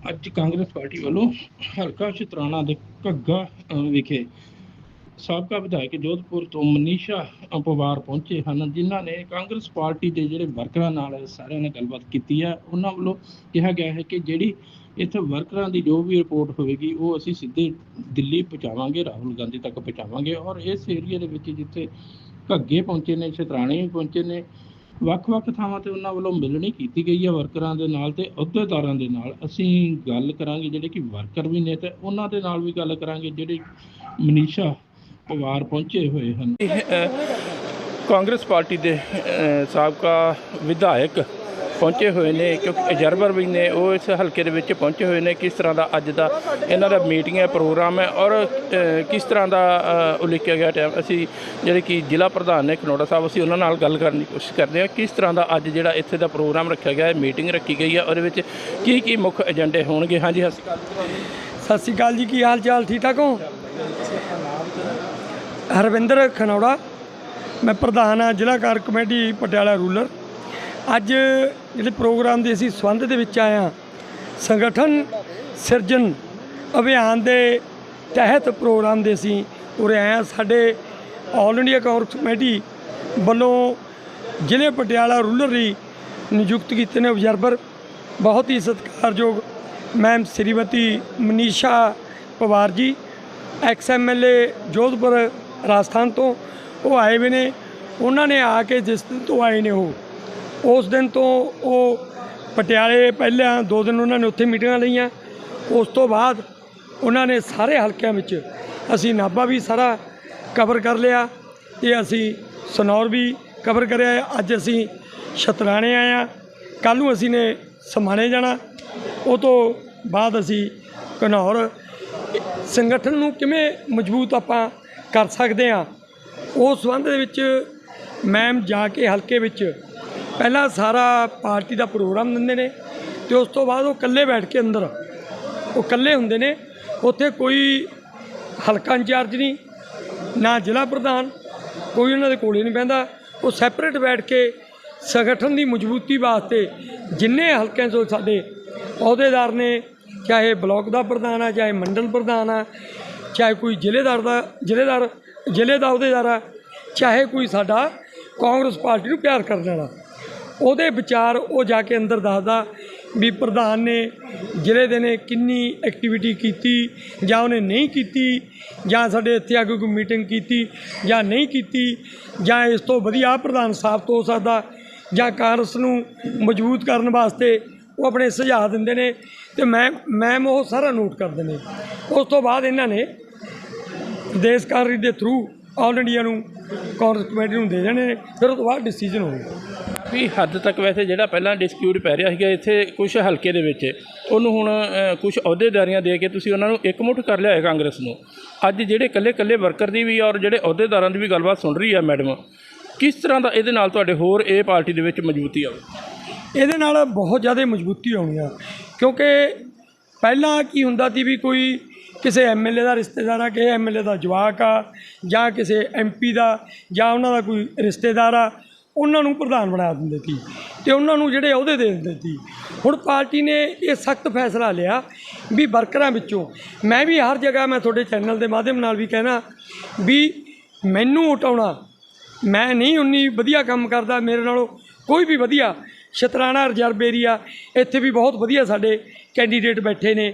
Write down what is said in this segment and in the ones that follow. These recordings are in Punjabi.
ਅੱਜ ਕਾਂਗਰਸ ਪਾਰਟੀ ਵੱਲੋਂ ਹਲਕਾ ਸ਼ਤਰਾਣਾ ਦੇ ਘੱਗਾ ਵਿਖੇ ਸਾਬਕਾ ਵਿਧਾਇਕ ਜੋਧਪੁਰ ਤੋਂ ਮਨੀਸ਼ਾ ਪਵਾਰ ਪਹੁੰਚੇ ਹਨ, ਜਿਨ੍ਹਾਂ ਨੇ ਕਾਂਗਰਸ ਪਾਰਟੀ ਦੇ ਜਿਹੜੇ ਵਰਕਰਾਂ ਨਾਲ ਸਾਰਿਆਂ ਨਾਲ ਗੱਲਬਾਤ ਕੀਤੀ ਹੈ ਉਹਨਾਂ ਵੱਲੋਂ ਕਿਹਾ ਗਿਆ ਹੈ ਕਿ ਜਿਹੜੀ ਇੱਥੇ ਵਰਕਰਾਂ ਦੀ ਜੋ ਵੀ ਰਿਪੋਰਟ ਹੋਵੇਗੀ, ਉਹ ਅਸੀਂ ਸਿੱਧੇ ਦਿੱਲੀ ਪਹੁੰਚਾਵਾਂਗੇ, ਰਾਹੁਲ ਗਾਂਧੀ ਤੱਕ ਪਹੁੰਚਾਵਾਂਗੇ ਔਰ ਇਸ ਏਰੀਆ ਦੇ ਵਿੱਚ ਜਿੱਥੇ ਘੱਗੇ ਪਹੁੰਚੇ ਨੇ ਸ਼ਤਰਾਣੇ ਵੀ ਪਹੁੰਚੇ ਨੇ ਵੱਖ-ਵੱਖ ਥਾਵਾਂ ਤੇ ਉਹਨਾਂ ਵੱਲੋਂ ਮਿਲਣੀ ਕੀਤੀ ਗਈ ਹੈ ਵਰਕਰਾਂ ਦੇ ਨਾਲ ਤੇ ਅਹੁਦੇਦਾਰਾਂ ਦੇ ਨਾਲ। ਅਸੀਂ ਗੱਲ ਕਰਾਂਗੇ ਜਿਹੜੇ ਕਿ ਵਰਕਰ ਵੀ ਨੇ ਤੇ ਉਹਨਾਂ ਦੇ ਨਾਲ ਵੀ ਗੱਲ ਕਰਾਂਗੇ ਜਿਹੜੇ ਮਨੀਸ਼ਾ ਪਵਾਰ ਪਹੁੰਚੇ ਹੋਏ ਹਨ। ਕਾਂਗਰਸ ਪਾਰਟੀ ਦੇ ਸਾਬਕਾ ਵਿਧਾਇਕ ਪਹੁੰਚੇ ਹੋਏ ਨੇ ਕਿਉਂਕਿ ਅਜਰਬਰ ਵੀ ਨੇ ਉਹ ਇਸ ਹਲਕੇ ਦੇ ਵਿੱਚ ਪਹੁੰਚੇ ਹੋਏ ਨੇ ਕਿਸ ਤਰ੍ਹਾਂ ਦਾ ਅੱਜ ਦਾ ਇਹਨਾਂ ਦਾ ਮੀਟਿੰਗ ਹੈ ਪ੍ਰੋਗਰਾਮ ਹੈ ਔਰ ਕਿਸ ਤਰ੍ਹਾਂ ਦਾ ਅ, ਉਲੀਕਿਆ ਗਿਆ ਟਾਈਮ ਅਸੀਂ ਜਿਹੜੇ ਕਿ ਜ਼ਿਲ੍ਹਾ ਪ੍ਰਧਾਨ ਨੇ ਖਨੋੜਾ ਸਾਹਿਬ ਅਸੀਂ ਉਹਨਾਂ ਨਾਲ ਗੱਲ ਕਰਨ ਦੀ ਕੋਸ਼ਿਸ਼ ਕਰਦੇ ਹਾਂ ਕਿਸ ਤਰ੍ਹਾਂ ਦਾ ਅੱਜ ਜਿਹੜਾ ਇੱਥੇ ਦਾ ਪ੍ਰੋਗਰਾਮ ਰੱਖਿਆ ਗਿਆ ਹੈ ਮੀਟਿੰਗ ਰੱਖੀ ਗਈ ਹੈ ਉਹਦੇ ਵਿੱਚ ਕੀ ਕੀ ਮੁੱਖ ਏਜੰਡੇ ਹੋਣਗੇ? ਹਾਂਜੀ ਸਤਿ ਸ਼੍ਰੀ ਅਕਾਲ ਸਤਿ ਸ਼੍ਰੀ ਅਕਾਲ ਜੀ ਕੀ ਹਾਲ ਚਾਲ ਠੀਕ ਠਾਕ ਹੋ? ਹਰਵਿੰਦਰ ਖਨੌੜਾ ਮੈਂ ਪ੍ਰਧਾਨ ਹਾਂ ਜ਼ਿਲ੍ਹਾ ਕਾਰ ਕਮੇਟੀ ਪਟਿਆਲਾ ਰੂਰਲ ਅੱਜ ਜਿਹੜੇ ਪ੍ਰੋਗਰਾਮ ਦੇ ਅਸੀਂ ਸੰਬੰਧ ਦੇ ਵਿੱਚ ਆਏ ਹਾਂ, ਸੰਗਠਨ ਸਿਰਜਣ ਅਭਿਆਨ ਦੇ ਤਹਿਤ ਪ੍ਰੋਗਰਾਮ ਦੇ ਅਸੀਂ ਉਰੇ ਆਏ ਹਾਂ। ਸਾਡੇ ਆਲ ਇੰਡੀਆ ਕਾਂਗਰਸ ਕਮੇਟੀ ਵੱਲੋਂ ਜ਼ਿਲ੍ਹੇ ਪਟਿਆਲਾ ਰੂਰਲ ਦੀ ਨਿਯੁਕਤ ਕੀਤੇ ਨੇ ਅਬਜ਼ਰਵਰ ਬਹੁਤ ਹੀ ਸਤਿਕਾਰਯੋਗ ਮੈਮ ਸ੍ਰੀਮਤੀ ਮਨੀਸ਼ਾ ਪਵਾਰ ਜੀ, ਐਕਸ ਐਮਐਲਏ ਜੋਧਪੁਰ ਰਾਜਸਥਾਨ ਤੋਂ ਉਹ ਆਏ ਹੋਏ ਨੇ। ਉਹਨਾਂ ਨੇ ਆ ਕੇ ਜਿਸ ਦਿਨ ਤੋਂ ਆਏ ਨੇ ਉਹ ਉਸ ਦਿਨ ਤੋਂ ਉਹ ਪਟਿਆਲੇ ਪਹਿਲਾਂ ਦੋ ਦਿਨ ਉਹਨਾਂ ਨੇ ਉੱਥੇ ਮੀਟਿੰਗਾਂ ਲਈਆਂ। ਉਸ ਤੋਂ ਬਾਅਦ ਉਹਨਾਂ ਨੇ ਸਾਰੇ ਹਲਕਿਆਂ ਵਿੱਚ ਅਸੀਂ ਨਾਭਾ ਵੀ ਸਾਰਾ ਕਵਰ ਕਰ ਲਿਆ ਤੇ ਅਸੀਂ ਸਨੌਰ ਵੀ ਕਵਰ ਕਰਿਆ। ਅੱਜ ਅਸੀਂ ਸ਼ਤਰਾਣੇ ਆਏ ਆ ਕੱਲ ਨੂੰ ਅਸੀਂ ਨੇ ਸਮਾਣੇ ਜਾਣਾ। ਉਹ ਤੋਂ ਬਾਅਦ ਅਸੀਂ ਘਨੌਰ। ਸੰਗਠਨ ਨੂੰ ਕਿਵੇਂ ਮਜ਼ਬੂਤ ਆਪਾਂ ਕਰ ਸਕਦੇ ਆ ਉਸ ਸੰਬੰਧ ਦੇ ਵਿੱਚ ਮੈਮ ਜਾ ਕੇ ਹਲਕੇ ਵਿੱਚ ਪਹਿਲਾਂ ਸਾਰਾ ਪਾਰਟੀ ਦਾ ਪ੍ਰੋਗਰਾਮ ਦਿੰਦੇ ਨੇ ਤੇ ਉਸ ਤੋਂ ਬਾਅਦ ਉਹ ਇਕੱਲੇ ਬੈਠ ਕੇ ਅੰਦਰ, ਉਹ ਇਕੱਲੇ ਹੁੰਦੇ ਨੇ। ਉੱਥੇ ਕੋਈ ਹਲਕਾ ਇੰਚਾਰਜ ਨਹੀਂ, ਨਾ ਜ਼ਿਲ੍ਹਾ ਪ੍ਰਧਾਨ, ਕੋਈ ਉਹਨਾਂ ਦੇ ਕੋਲੇ ਨਹੀਂ ਬਹਿੰਦਾ। ਉਹ ਸੈਪਰੇਟ ਬੈਠ ਕੇ ਸੰਗਠਨ ਦੀ ਮਜ਼ਬੂਤੀ ਵਾਸਤੇ ਜਿੰਨੇ ਹਲਕਿਆਂ ਤੋਂ ਸਾਡੇ ਅਹੁਦੇਦਾਰ ਨੇ, ਚਾਹੇ ਬਲਾਕ ਦਾ ਪ੍ਰਧਾਨ ਆ, ਚਾਹੇ ਮੰਡਲ ਪ੍ਰਧਾਨ ਆ, ਚਾਹੇ ਕੋਈ ਜ਼ਿਲ੍ਹੇਦਾਰ ਦਾ, ਜ਼ਿਲ੍ਹੇਦਾਰ, ਜ਼ਿਲ੍ਹੇ ਦਾ ਅਹੁਦੇਦਾਰ ਆ, ਚਾਹੇ ਕੋਈ ਸਾਡਾ ਕਾਂਗਰਸ ਪਾਰਟੀ ਨੂੰ ਪਿਆਰ ਕਰਨ ਵਾਲਾ। ਉਹਦੇ ਵਿਚਾਰ ਉਹ ਜਾ ਕੇ ਅੰਦਰ ਦੱਸਦਾ ਵੀ ਪ੍ਰਧਾਨ ਨੇ ਜ਼ਿਲ੍ਹੇ ਦੇ ਨੇ ਕਿੰਨੀ ਐਕਟੀਵਿਟੀ ਕੀਤੀ ਜਾਂ ਉਹਨੇ ਨਹੀਂ ਕੀਤੀ ਜਾਂ ਸਾਡੇ ਇੱਥੇ ਆ ਕੋਈ ਮੀਟਿੰਗ ਕੀਤੀ ਜਾਂ ਨਹੀਂ ਕੀਤੀ ਜਾਂ ਇਸ ਤੋਂ ਵਧੀਆ ਪ੍ਰਧਾਨ ਸਾਬਤ ਹੋ ਸਕਦਾ ਜਾਂ ਕਾਂਗਰਸ ਨੂੰ ਮਜ਼ਬੂਤ ਕਰਨ ਵਾਸਤੇ ਉਹ ਆਪਣੇ ਸੁਝਾਅ ਦਿੰਦੇ ਨੇ ਤੇ ਮੈਂ, ਮੈਮ ਉਹ ਸਾਰਾ ਨੋਟ ਕਰਦੇ ਨੇ। ਉਸ ਤੋਂ ਬਾਅਦ ਇਹਨਾਂ ਨੇ ਪ੍ਰਦੇਸ਼ ਕਾਂਗਰਸ ਦੇ ਥਰੂ ਆਲ ਇੰਡੀਆ ਨੂੰ ਕਾਂਗਰਸ ਕਮੇਟੀ ਨੂੰ ਦੇ ਦੇਣੇ ਨੇ, ਫਿਰ ਉਸ ਤੋਂ ਬਾਅਦ ਡਿਸੀਜਨ ਹੋਊਗਾ। ਵੀ ਹੱਦ ਤੱਕ ਵੈਸੇ ਜਿਹੜਾ ਪਹਿਲਾਂ ਡਿਸਪਿਊਟ ਪੈ ਰਿਹਾ ਸੀਗਾ ਇੱਥੇ ਕੁਝ ਹਲਕੇ ਦੇ ਵਿੱਚ, ਉਹਨੂੰ ਹੁਣ ਕੁਝ ਅਹੁਦੇਦਾਰੀਆਂ ਦੇ ਕੇ ਤੁਸੀਂ ਉਹਨਾਂ ਨੂੰ ਇਕਮੁੱਠ ਕਰ ਲਿਆ ਹੈ ਕਾਂਗਰਸ ਨੂੰ। ਅੱਜ ਜਿਹੜੇ ਇਕੱਲੇ ਇਕੱਲੇ ਵਰਕਰ ਦੀ ਵੀ ਔਰ ਜਿਹੜੇ ਅਹੁਦੇਦਾਰਾਂ ਦੀ ਵੀ ਗੱਲਬਾਤ ਸੁਣ ਰਹੀ ਹੈ ਮੈਡਮ, ਕਿਸ ਤਰ੍ਹਾਂ ਦਾ ਇਹਦੇ ਨਾਲ ਤੁਹਾਡੇ ਹੋਰ ਇਹ ਪਾਰਟੀ ਦੇ ਵਿੱਚ ਮਜ਼ਬੂਤੀ ਆਵੇ ਇਹਦੇ ਨਾਲ ਬਹੁਤ ਜ਼ਿਆਦਾ ਮਜ਼ਬੂਤੀ ਆਉਣੀ ਆ, ਕਿਉਂਕਿ ਪਹਿਲਾਂ ਕੀ ਹੁੰਦਾ ਸੀ ਵੀ ਕੋਈ ਕਿਸੇ ਐਮਐਲਏ ਦਾ ਰਿਸ਼ਤੇਦਾਰ ਆ, ਕਿਸੇ ਐਮਐਲਏ ਦਾ ਜਵਾਕ ਆ, ਜਾਂ ਕਿਸੇ ਐਮਪੀ ਦਾ, ਜਾਂ ਉਹਨਾਂ ਦਾ ਕੋਈ ਰਿਸ਼ਤੇਦਾਰ ਆ ਉਹਨਾਂ ਨੂੰ ਪ੍ਰਧਾਨ ਬਣਾ ਦਿੰਦੇ ਸੀ ਤੇ ਉਹਨਾਂ ਨੂੰ ਜਿਹੜੇ ਅਹੁਦੇ ਦੇ ਦਿੰਦੇ ਸੀ। ਹੁਣ ਪਾਰਟੀ ਨੇ ਇਹ ਸਖਤ ਫੈਸਲਾ ਲਿਆ ਵੀ ਵਰਕਰਾਂ ਵਿੱਚੋਂ ਮੈਂ ਵੀ ਹਰ ਜਗ੍ਹਾ ਮੈਂ ਤੁਹਾਡੇ ਚੈਨਲ ਦੇ ਮਾਧਿਅਮ ਨਾਲ ਵੀ ਕਹਿਣਾ ਵੀ ਮੈਨੂੰ ਉਟਾਉਣਾ ਮੈਂ ਨਹੀਂ ਉਨੀ ਵਧੀਆ ਕੰਮ ਕਰਦਾ ਮੇਰੇ ਨਾਲੋਂ, ਕੋਈ ਵੀ ਵਧੀਆ। ਸ਼ਤਰਾਣਾ ਰਿਜ਼ਰਵ ਏਰੀਆ ਇੱਥੇ ਵੀ ਬਹੁਤ ਵਧੀਆ ਸਾਡੇ ਕੈਂਡੀਡੇਟ ਬੈਠੇ ਨੇ।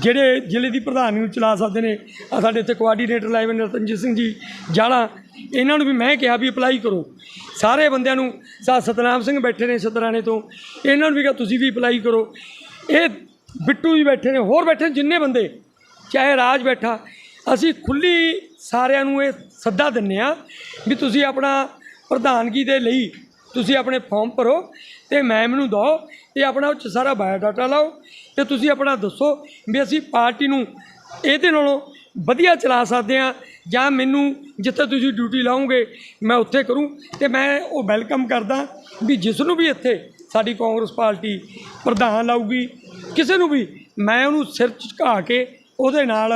ਜਿਹੜੇ ਜ਼ਿਲ੍ਹੇ ਦੀ ਪ੍ਰਧਾਨਗੀ ਨੂੰ ਚਲਾ ਸਕਦੇ ਨੇ ਆ ਸਾਡੇ ਇੱਥੇ ਕੋਆਰਡੀਨੇਟਰ ਲਾਏ ਹੋਏ ਨੇ ਰਤਨਜੀਤ ਸਿੰਘ ਜੀ ਜਾਲਾ ਇਹਨਾਂ ਨੂੰ ਵੀ ਮੈਂ ਕਿਹਾ ਵੀ ਅਪਲਾਈ ਕਰੋ। ਸਾਰੇ ਬੰਦਿਆਂ ਨੂੰ, ਸਾ ਸਤਨਾਮ ਸਿੰਘ ਬੈਠੇ ਨੇ ਸ਼ਤਰਾਣੇ ਤੋਂ। ਇਹਨਾਂ ਨੂੰ ਵੀ ਕਿਹਾ, ਤੁਸੀਂ ਵੀ ਅਪਲਾਈ ਕਰੋ। ਇਹ ਬਿੱਟੂ ਵੀ ਬੈਠੇ ਨੇ, ਹੋਰ ਬੈਠੇ ਨੇ ਜਿੰਨੇ ਬੰਦੇ, ਚਾਹੇ ਰਾਜ ਬੈਠਾ। ਅਸੀਂ ਖੁੱਲੀ ਸਾਰਿਆਂ ਨੂੰ ਇਹ ਸੱਦਾ ਦਿੰਨੇ ਆ ਵੀ ਤੁਸੀਂ ਆਪਣਾ ਪ੍ਰਧਾਨਗੀ ਦੇ ਲਈ ਤੁਸੀਂ ਆਪਣੇ ਫਾਰਮ ਭਰੋ ਤੇ ਮੈਮ ਨੂੰ ਦਿਓ ਤੇ ਆਪਣਾ ਉਹ 'ਚ ਸਾਰਾ ਬਾਇਓਡਾਟਾ ਲਾਓ ਤੇ ਤੁਸੀਂ ਆਪਣਾ ਦੱਸੋ ਵੀ ਅਸੀਂ ਪਾਰਟੀ ਨੂੰ ਇਹਦੇ ਨਾਲੋਂ ਵਧੀਆ ਚਲਾ ਸਕਦੇ ਆ ਜਾਂ ਮੈਨੂੰ ਜਿੱਥੇ ਤੁਸੀਂ ਡਿਊਟੀ ਲਾਓਗੇ ਮੈਂ ਉੱਥੇ ਕਰੂੰ ਤੇ ਮੈਂ ਉਹ ਵੈਲਕਮ ਕਰਦਾ ਵੀ ਜਿਸ ਨੂੰ ਵੀ ਇੱਥੇ ਸਾਡੀ ਕਾਂਗਰਸ ਪਾਰਟੀ ਪ੍ਰਧਾਨ ਲਾਊਗੀ, ਕਿਸੇ ਨੂੰ ਵੀ ਮੈਂ ਉਹਨੂੰ ਸਿਰ ਝੁਕਾ ਕੇ ਉਹਦੇ ਨਾਲ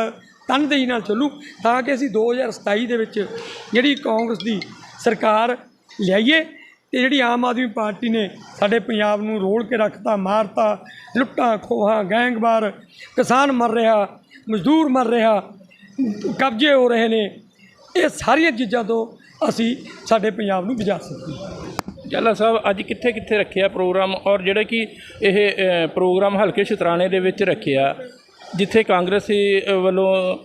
ਤਨਦੇਹੀ ਨਾਲ ਚੱਲੂ ਤਾਂ ਕਿ ਅਸੀਂ 2027 ਦੇ ਵਿੱਚ ਜਿਹੜੀ ਕਾਂਗਰਸ ਦੀ ਸਰਕਾਰ ਲਿਆਈਏ ਤੇ ਜਿਹੜੀ ਆਮ ਆਦਮੀ ਪਾਰਟੀ ਨੇ ਸਾਡੇ ਪੰਜਾਬ ਨੂੰ ਰੋਲ ਕੇ ਰੱਖਤਾ, ਮਾਰਤਾ, ਲੁੱਟਾਂ, ਖੋਹਾਂ, ਗੈਂਗਵਾਰ, ਕਿਸਾਨ ਮਰ ਰਿਹਾ, ਮਜ਼ਦੂਰ ਮਰ ਰਿਹਾ, ਕਬਜ਼ੇ ਹੋ ਰਹੇ ਨੇ, ਇਹ ਸਾਰੀਆਂ ਚੀਜ਼ਾਂ ਤੋਂ ਅਸੀਂ ਸਾਡੇ ਪੰਜਾਬ ਨੂੰ ਬਚਾ ਸਕਦੇ ਹਾਂ। ਜੱਲਾ ਸਾਹਿਬ, ਅੱਜ ਕਿੱਥੇ ਕਿੱਥੇ ਰੱਖਿਆ ਪ੍ਰੋਗਰਾਮ? ਔਰ ਜਿਹੜਾ ਕਿ ਇਹ ਪ੍ਰੋਗਰਾਮ ਹਲਕੇ ਸ਼ਤਰਾਣੇ ਦੇ ਵਿੱਚ ਰੱਖਿਆ, ਜਿੱਥੇ ਕਾਂਗਰਸੀ ਵੱਲੋਂ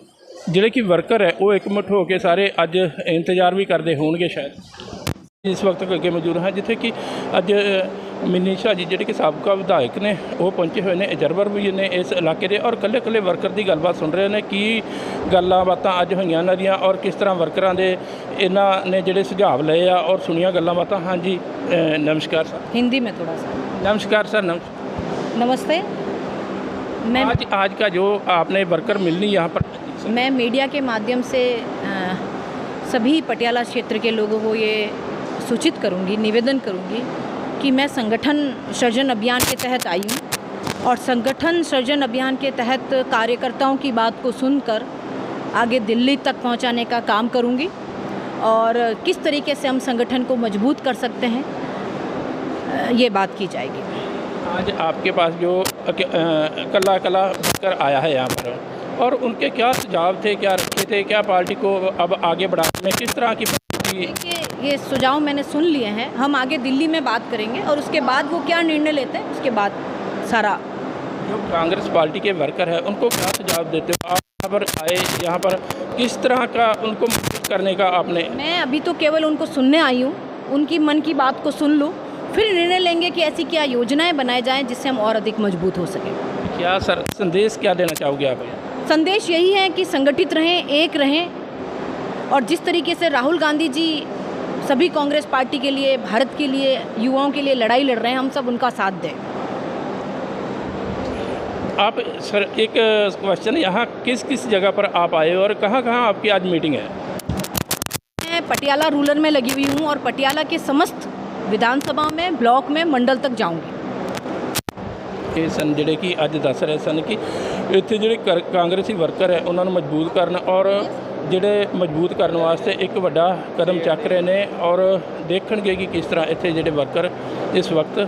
ਜਿਹੜੇ ਕਿ ਵਰਕਰ ਹੈ, ਉਹ ਇਕਮੁੱਠ ਹੋ ਕੇ ਸਾਰੇ ਅੱਜ ਇੰਤਜ਼ਾਰ ਵੀ ਕਰਦੇ ਹੋਣਗੇ ਸ਼ਾਇਦ। ਇਸ ਵਕਤ ਅੱਗੇ ਮੌਜੂਦ ਹਾਂ ਜਿੱਥੇ ਕਿ ਅੱਜ ਅ, ਮਿੰਨੀ ਸ਼ਾਹ ਜੀ ਜਿਹੜੇ ਕਿ ਸਾਬਕਾ ਵਿਧਾਇਕ ਨੇ ਉਹ ਪਹੁੰਚੇ ਹੋਏ ਨੇ ਅਜਰਬਰ ਵੀ ਨੇ ਇਸ ਇਲਾਕੇ ਦੇ ਔਰ ਕੱਲੇ ਕੱਲੇ ਵਰਕਰ ਦੀ ਗੱਲਬਾਤ ਸੁਣ ਰਹੇ ਨੇ ਕੀ ਗੱਲਾਂ ਬਾਤਾਂ ਅੱਜ ਹੋਈਆਂ ਇਹਨਾਂ ਦੀਆਂ ਔਰ ਕਿਸ ਤਰ੍ਹਾਂ ਵਰਕਰਾਂ ਦੇ ਇਹਨਾਂ ਨੇ ਜਿਹੜੇ ਸੁਝਾਅ ਲਏ ਆ ਔਰ ਸੁਣੀਆਂ ਗੱਲਾਂ ਬਾਤਾਂ ਹਾਂਜੀ ਅ, ਨਮਸਕਾਰ ਸਰ हिंदी में थोड़ा सा नमस्कार सर नमस्कार नमस्ते मैं आज आज का जो आपने वर्कर मिलनी यहाँ पर मैं मीडिया के माध्यम से अ, सभी पटियाला क्षेत्र के लोगों को ये सूचित करूँगी निवेदन करूँगी कि मैं संगठन सृजन अभियान के तहत आई हूँ और संगठन सृजन अभियान के तहत कार्यकर्ताओं की बात को सुनकर आगे दिल्ली तक पहुँचाने का काम करूँगी और किस तरीके से हम संगठन को मज़बूत कर सकते हैं ये बात की जाएगी। आज आपके पास जो कला कला वर्कर आया है यहाँ पर और उनके क्या सुझाव थे क्या रखे थे क्या पार्टी को अब आगे बढ़ाने में किस तरह की ये सुझाव मैंने सुन लिए हैं। हम आगे दिल्ली में बात करेंगे और उसके बाद वो क्या निर्णय लेते हैं उसके बाद सारा। जो कांग्रेस पार्टी के वर्कर है उनको क्या सुझाव देते हो? आप यहाँ पर आए यहाँ पर किस तरह का उनको करने का आपने मैं अभी तो केवल उनको सुनने आई हूँ उनकी मन की बात को सुन लूँ फिर निर्णय लेंगे कि ऐसी क्या योजनाएँ बनाई जाएँ जिससे हम और अधिक मज़बूत हो सकें। क्या सर संदेश क्या देना चाहोगे आप? संदेश यही है कि संगठित रहें एक रहें और जिस तरीके से राहुल गांधी जी सभी कांग्रेस पार्टी के लिए भारत के लिए युवाओं के लिए लड़ाई लड़ रहे हैं हम सब उनका साथ दें आप सर एक क्वेश्चन यहाँ किस किस जगह पर आप आए हो और कहाँ कहाँ आपकी आज मीटिंग है मैं पटियाला रूरल में लगी हुई हूँ और पटियाला के समस्त विधानसभा में ब्लॉक में मंडल तक जाऊंगी ਇਹ ਸਨ ਜਿਹੜੇ ਕਿ ਅੱਜ ਦੱਸ ਰਹੇ ਸਨ ਕਿ ਇੱਥੇ ਜਿਹੜੇ ਕਰ- ਕਾਂਗਰਸੀ ਵਰਕਰ ਹੈ ਉਹਨਾਂ ਨੂੰ ਮਜ਼ਬੂਤ ਕਰਨ ਔਰ ਜਿਹੜੇ ਮਜ਼ਬੂਤ ਕਰਨ ਵਾਸਤੇ ਇੱਕ ਵੱਡਾ ਕਦਮ ਚੱਕ ਰਹੇ ਨੇ ਔਰ ਦੇਖਣਗੇ ਕਿ ਕਿਸ ਤਰ੍ਹਾਂ ਇੱਥੇ ਜਿਹੜੇ ਵਰਕਰ ਇਸ ਵਕਤ